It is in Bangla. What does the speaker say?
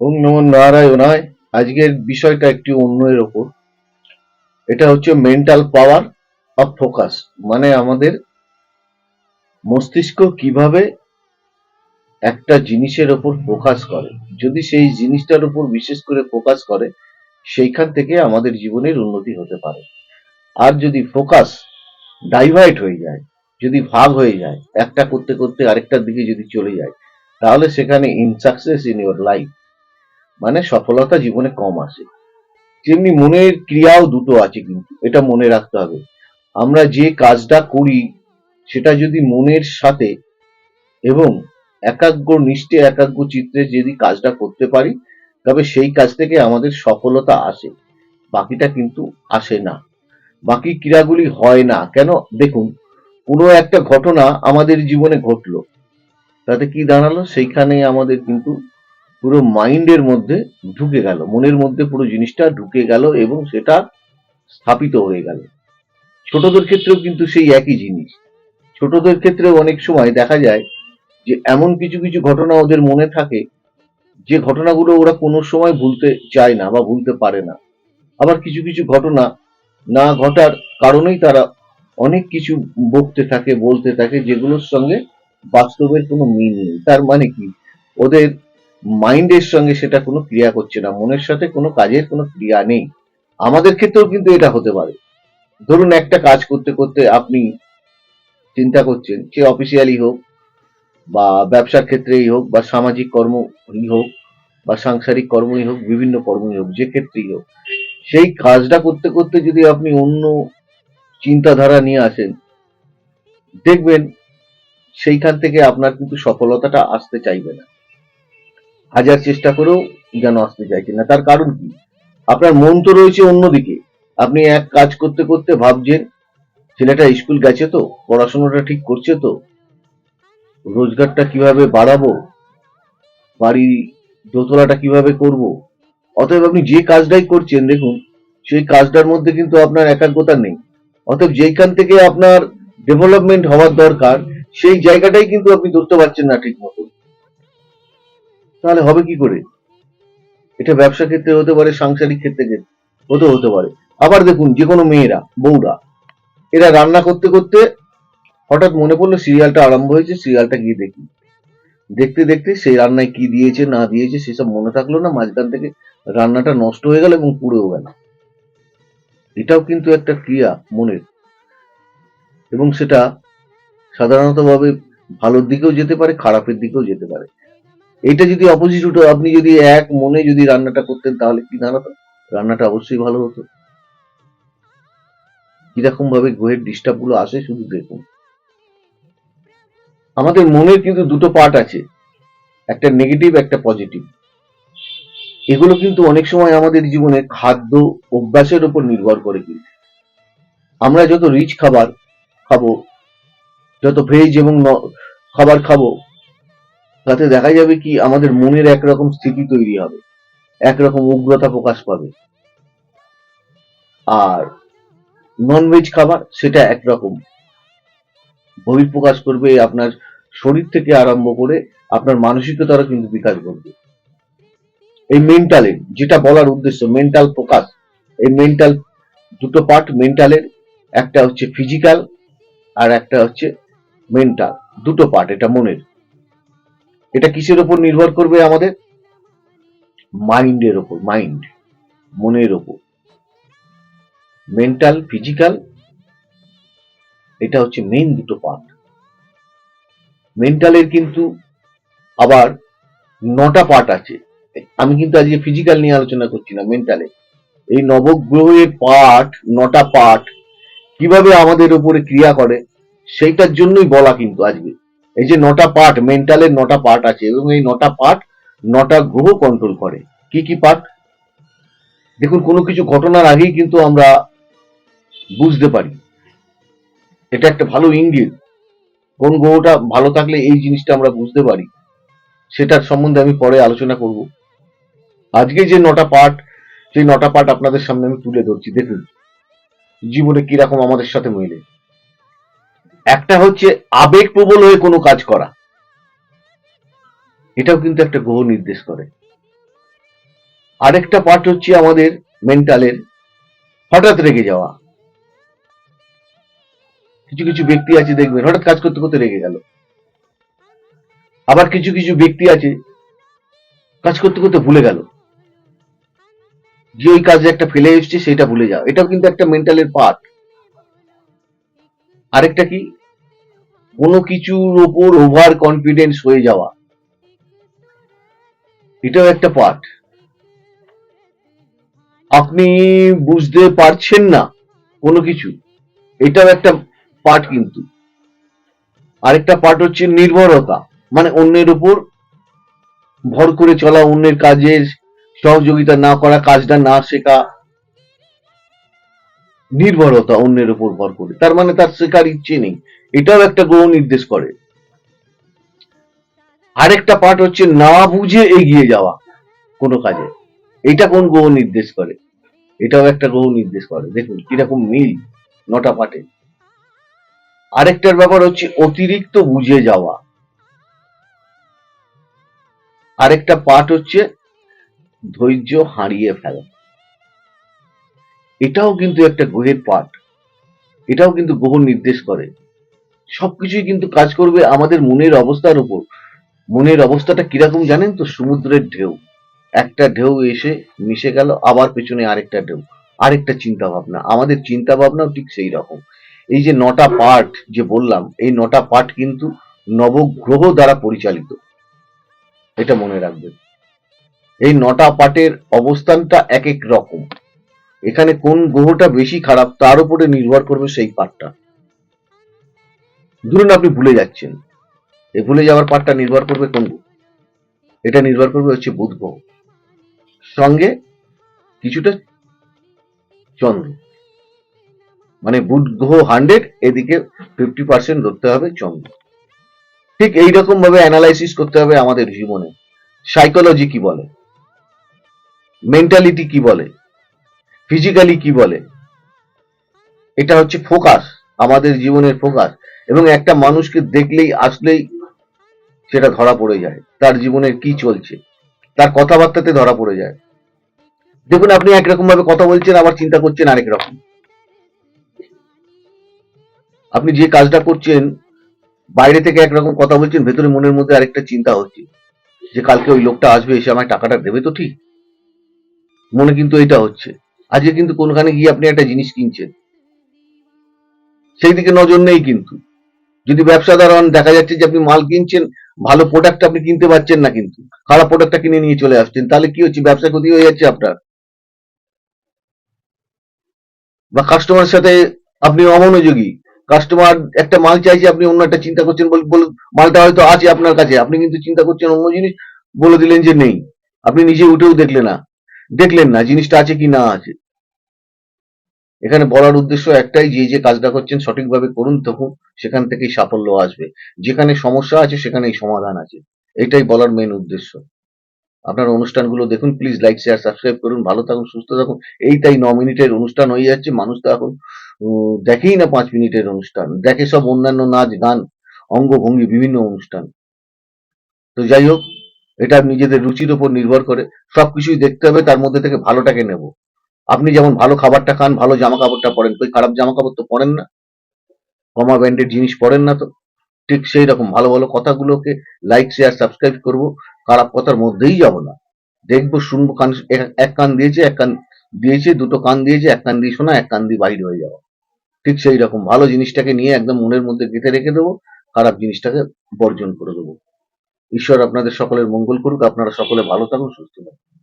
ওম নমঃ নারায়ণায়। আজকের বিষয়টা একটি অন্যের ওপর। এটা হচ্ছে মেন্টাল পাওয়ার অফ ফোকাস মানে আমাদের মস্তিষ্ক কীভাবে একটা জিনিসের ওপর ফোকাস করে। যদি সেই জিনিসটার উপর বিশেষ করে ফোকাস করে, সেইখান থেকে আমাদের জীবনের উন্নতি হতে পারে। আর যদি ফোকাস ডাইভার্ট হয়ে যায়, যদি ভাগ হয়ে যায়, একটা করতে করতে আরেকটার দিকে যদি চলে যায়, তাহলে সেখানে ইনসাকসেস ইন ইউর লাইফ মানে সফলতা জীবনে কম আসে। তেমনি মনের ক্রিয়াও দুটো আছে কিন্তু, এটা মনে রাখতে হবে। আমরা যে কাজটা করি, সেটা যদি মনের সাথে এবং একাগ্র নিষ্ঠে, একাগ্র চিত্রে যদি কাজটা করতে পারি, তবে সেই কাজ থেকে আমাদের সফলতা আসে। বাকিটা কিন্তু আসে না। বাকি ক্রিয়াগুলি হয় না। কেন? দেখুন, কোনো একটা ঘটনা আমাদের জীবনে ঘটলো। তাতে কি দাঁড়াল? সেইখানে আমাদের কিন্তু পুরো মাইন্ডের মধ্যে ঢুকে গেল। মনের মধ্যে পুরো জিনিসটা ঢুকে গেল এবং সেটা স্থাপিত হয়ে গেল। ছোটদের ক্ষেত্রেও কিন্তু সেই একই জিনিস। ছোটদের ক্ষেত্রেও অনেক সময় দেখা যায় যে এমন কিছু কিছু ঘটনা ওদের মনে থাকে, যে ঘটনাগুলো ওরা কোনো সময় ভুলতে চায় না বা ভুলতে পারে না। আবার কিছু কিছু ঘটনা না ঘটার কারণেই তারা অনেক কিছু বকতে থাকে, বলতে থাকে, যেগুলোর সঙ্গে বাস্তবের কোনো মিল নেই। তার মানে কি? ওদের মাইন্ডের সঙ্গে সেটা কোনো ক্রিয়া করছে না, মনের সাথে কোনো কাজের কোনো ক্রিয়া নেই। আমাদের ক্ষেত্রেও কিন্তু এটা হতে পারে। ধরুন একটা কাজ করতে করতে আপনি চিন্তা করছেন, সে অফিসিয়ালি হোক বা ব্যবসার ক্ষেত্রেই হোক বা সামাজিক কর্মই হোক বা সাংসারিক কর্মই হোক, বিভিন্ন কর্মই হোক, যে ক্ষেত্রেই হোক, সেই কাজটা করতে করতে যদি আপনি অন্য চিন্তাধারা নিয়ে আসেন, দেখবেন সেইখান থেকে আপনার কিন্তু সফলতাটা আসতে চাইবে না। হাজার চেষ্টা করেও যেন আসতে চাইছে না তার কারণ কি? আপনার মন তো রয়েছে অন্যদিকে। আপনি এক কাজ করতে করতে ভাবছেন, ছেলেটা স্কুল গেছে তো, পড়াশোনাটা ঠিক করছে তো, রোজগারটা কীভাবে বাড়াবো, বাড়ি দোতলাটা কীভাবে করব? অতএব আপনি যে কাজটাই করছেন, দেখুন, সেই কাজটার মধ্যে কিন্তু আপনার একাগ্রতা নেই। অতএব যেইখান থেকে আপনার ডেভেলপমেন্ট হওয়ার দরকার, সেই জায়গাটাই কিন্তু আপনি ধরতে পারছেন না ঠিক মতো তাহলে হবে কি করে? এটা ব্যবসা ক্ষেত্রে হতে পারে, সাংসারিক ক্ষেত্রে হতে হতে পারে। আবার দেখুন যে কোনো মেয়েরা, বউরা, এরা রান্না করতে করতে হঠাৎ মনে পড়ল সিরিয়ালটা আরম্ভ হয়েছে, সিরিয়ালটা গিয়ে দেখি। দেখতে দেখতে সেই রান্নায় কি দিয়েছে, না দিয়েছে, সেসব মনে থাকল না, মাঝখান থেকে রান্নাটা নষ্ট হয়ে গেল এবং পুড়েও গেল। এটাও কিন্তু একটা ক্রিয়া মনের। এবং সেটা সাধারণত ভাবে ভালোর দিকেও যেতে পারে, খারাপের দিকেও যেতে পারে। এটা যদি অপোজিট হতো আপনি যদি এক মনে যদি রান্নাটা করতেন, তাহলে কি দাঁড়াতো? রান্নাটা অবশ্যই ভালো হতো। কীরকম ভাবে গ্রহের ডিস্টার্বগুলো আসে, শুধু দেখুন। আমাদের মনের কিন্তু দুটো পার্ট আছে, একটা নেগেটিভ একটা পজিটিভ এগুলো কিন্তু অনেক সময় আমাদের জীবনে খাদ্য অভ্যাসের উপর নির্ভর করে কিন্তু। আমরা যত রিচ খাবার খাব, যত ভেজ এবং খাবার খাব তাতে দেখা যাবে কি আমাদের মনের একরকম স্থিতি তৈরি হবে, একরকম উগ্রতা প্রকাশ পাবে। আর নন ভেজ খাবার সেটা একরকম বহিঃপ্রকাশ করবে, আপনার শরীর থেকে আরম্ভ করে আপনার মানসিকতারও কিন্তু বিকাশ করবে এই মেন্টালের যেটা বলার উদ্দেশ্য মেন্টাল প্রকাশ এই মেন্টাল দুটো পার্ট মেন্টালের একটা হচ্ছে ফিজিক্যাল আর একটা হচ্ছে মেন্টাল দুটো পার্ট এটা মনের। এটা কিসের উপর নির্ভর করবে আমাদের? মাইন্ডের ওপর মাইন্ড, মনের ওপর মেন্টাল, ফিজিক্যাল, এটা হচ্ছে মেইন দুটো পার্ট মেন্টালের কিন্তু আবার নটা পার্ট আছে। আমি কিন্তু আজকে ফিজিক্যাল নিয়ে আলোচনা করছি না, মেন্টালে। এই নবগ্রহের পার্ট নটা পার্ট কীভাবে আমাদের উপরে ক্রিয়া করে, সেইটার জন্যই বলা কিন্তু আজকে। এই যে নটা পার্ট মেন্টালের নটা পার্ট আছে এবং এই নটা পার্ট নটা গ্রহ কন্ট্রোল করে। কি কি পার্ট দেখুন, কোনো কিছু ঘটনার আগেই কিন্তু আমরা বুঝতে পারি। এটা একটা ভালো ইঙ্গিত। কোন গ্রহটা ভালো থাকলে এই জিনিসটা আমরা বুঝতে পারি। সেটার সম্বন্ধে আমি পরে আলোচনা করব। আজকে যে নটা পার্ট সেই নটা পার্ট আপনাদের সামনে আমি তুলে ধরছি। দেখুন, জীবনে কীরকম আমাদের সাথে মেলে। একটা হচ্ছে আবেগ প্রবল হয়ে কোনো কাজ করা। এটাও কিন্তু একটা গ্রহ নির্দেশ করে। আরেকটা পার্ট হচ্ছে আমাদের মেন্টালের হঠাৎ রেগে যাওয়া। কিছু কিছু ব্যক্তি আছে দেখবেন, হঠাৎ কাজ করতে করতে রেগে গেল। আবার কিছু কিছু ব্যক্তি আছে, কাজ করতে করতে ভুলে গেল। যে ওই কাজে একটা ফেলে এসছে, সেটা ভুলে যাও এটাও কিন্তু একটা মেন্টালের পার্ট আরেকটা কি? কোনো কিছুর ওপর ওভার কনফিডেন্স হয়ে যাওয়া। এটাও একটা পার্ট আপনি বুঝতে পারছেন না কোনো কিছু, এটাও একটা পার্ট কিন্তু। আরেকটা পার্ট হচ্ছে নির্ভরতা মানে অন্যের উপর ভর করে চলা, অন্যের কাজের সহযোগিতা না করা, কাজটা না শেখা। নির্ভরতা অন্যের উপর ভর করে, তার মানে তার শেখার ইচ্ছে নেই। এটাও একটা গ্রহ নির্দেশ করে। আরেকটা পার্ট হচ্ছে না বুঝে এগিয়ে যাওয়া কোনো কাজে। এটা কোন গ্রহ নির্দেশ করে? এটাও একটা গ্রহ নির্দেশ করে। দেখুন, কীরকম মিল নটা পার্টে আরেকটার ব্যাপার হচ্ছে অতিরিক্ত বুঝে যাওয়া। আরেকটা পার্ট হচ্ছে ধৈর্য হারিয়ে ফেলা। এটাও কিন্তু একটা গ্রহের পার্ট এটাও কিন্তু গ্রহ নির্দেশ করে। সবকিছুই কিন্তু কাজ করবে আমাদের মনের অবস্থার উপর। মনের অবস্থাটা কীরকম জানেন তো? সমুদ্রের ঢেউ। একটা ঢেউ এসে মিশে গেল, আবার পেছনে আরেকটা ঢেউ। আরেকটা চিন্তা ভাবনা আমাদের চিন্তা ভাবনাও ঠিক সেই রকম। এই যে নটা পার্ট যে বললাম, এই নটা পার্ট কিন্তু নবগ্রহ দ্বারা পরিচালিত। এটা মনে রাখবেন। এই নটা পার্টের অবস্থানটা এক এক রকম। এখানে কোন গ্রহটা বেশি খারাপ, তার উপরে নির্ভর করবে সেই পার্টটা ধরুন আপনি ভুলে যাচ্ছেন। এই ভুলে যাওয়ার পার্টটা নির্ভর করবে কোন এটা নির্ভর করবে হচ্ছে বুধ গ্রহ। সঙ্গে কিছুটা চন্দ্র। মানে বুধ গ্রহ হান্ড্রেড এদিকে ফিফটি পার্সেন্ট ধরতে হবে চন্দ্র। ঠিক এইরকম ভাবে অ্যানালাইসিস করতে হবে আমাদের জীবনে। সাইকোলজি কি বলে? মেন্টালিটি কি বলে? ফিজিক্যালি কি বলে? এটা হচ্ছে ফোকাস আমাদের জীবনের ফোকাস এবং একটা মানুষকে দেখলেই, আসলেই সেটা ধরা পড়ে যায়। তার জীবনের কি চলছে? তার কথাবার্তাতে ধরা পড়ে যায়। দেখুন, আপনি একরকম ভাবে কথা বলছেন, আবার চিন্তা করছেন আরেক রকম। আপনি যে কাজটা করছেন, বাইরে থেকে একরকম কথা বলছেন, ভেতরে মনের মধ্যে আরেকটা চিন্তা হচ্ছে যে কালকে ওই লোকটা আসবে, এসে আমায় টাকাটা দেবে তো ঠিক? মনে কিন্তু এটা হচ্ছে। আজকে কিন্তু কোনখানে গিয়ে আপনি একটা জিনিস কিনছেন। সেই দিকে নজর নেই কিন্তু। যদি ব্যবসাদার হন দেখা যাচ্ছে যে আপনি মাল কিনছেন, ভালো প্রোডাক্ট আপনি কিনতে পারছেন না কিন্তু, খারাপ প্রোডাক্টটা কিনে নিয়ে চলে আসছেন, তাহলে কি হচ্ছে? ব্যবসা ক্ষতি হয়ে যাচ্ছে আপনার? বা কাস্টমারের সাথে আপনি অমনোযোগী কাস্টমার একটা মাল চাইছে আপনি অন্য একটা চিন্তা করছেন মালটা হয়তো আছে আপনার কাছে, আপনি কিন্তু চিন্তা করছেন অন্য জিনিস, বলে দিলেন যে নেই, আপনি নিজে উঠেও দেখলেন না দেখলেন না জিনিসটা আছে কি না আছে। এখানে বলার উদ্দেশ্য একটাই, যে যে কাজটা করছেন সঠিকভাবে করুন তখন সেখান থেকেই সাফল্য আসবে। যেখানে সমস্যা আছে, সেখানেই সমাধান আছে। এটাই বলার মেন উদ্দেশ্য। আপনার অনুষ্ঠানগুলো দেখুন প্লিজ লাইক শেয়ার সাবস্ক্রাইব করুন, ভালো থাকুন, সুস্থ থাকুন। এইটাই ন মিনিটের অনুষ্ঠান হয়ে যাচ্ছে, মানুষ তো এখন দেখেই না পাঁচ মিনিটের অনুষ্ঠান। দেখে সব অন্যান্য নাচ, গান, অঙ্গভঙ্গি, বিভিন্ন অনুষ্ঠান। তো যাই হোক, এটা নিজেদের রুচির উপর নির্ভর করে। সবকিছুই দেখতে হবে, তার মধ্যে থেকে ভালোটাকে নেব। আপনি যেমন ভালো খাবারটা খান, ভালো জামা কাপড়টা পরেন ওই খারাপ জামা কাপড় তো পরেন না। কমা ব্যান্ডের জিনিস পরেন না তো। ঠিক সেই রকম ভালো ভালো কথাগুলোকে লাইক শেয়ার সাবস্ক্রাইব করব। খারাপ কথার মধ্যেই যাব না। দেখব, শুনব, কান এক- এক কান দিয়েছে, এক কান দিয়েছে, দুটো কান দিয়েছে, এক কান দিয়ে শোনা, এক কান দিয়ে বাইরে হয়ে যাওয়া। ঠিক সেই রকম ভালো জিনিসটাকে নিয়ে একদম মনের মধ্যে গেঁথে রেখে দেবো, খারাপ জিনিসটাকে বর্জন করে দেবো। ঈশ্বর আপনাদের সকলের মঙ্গল করুক। আপনারা সকলে ভালো থাকুন, সুস্থ থাকুন।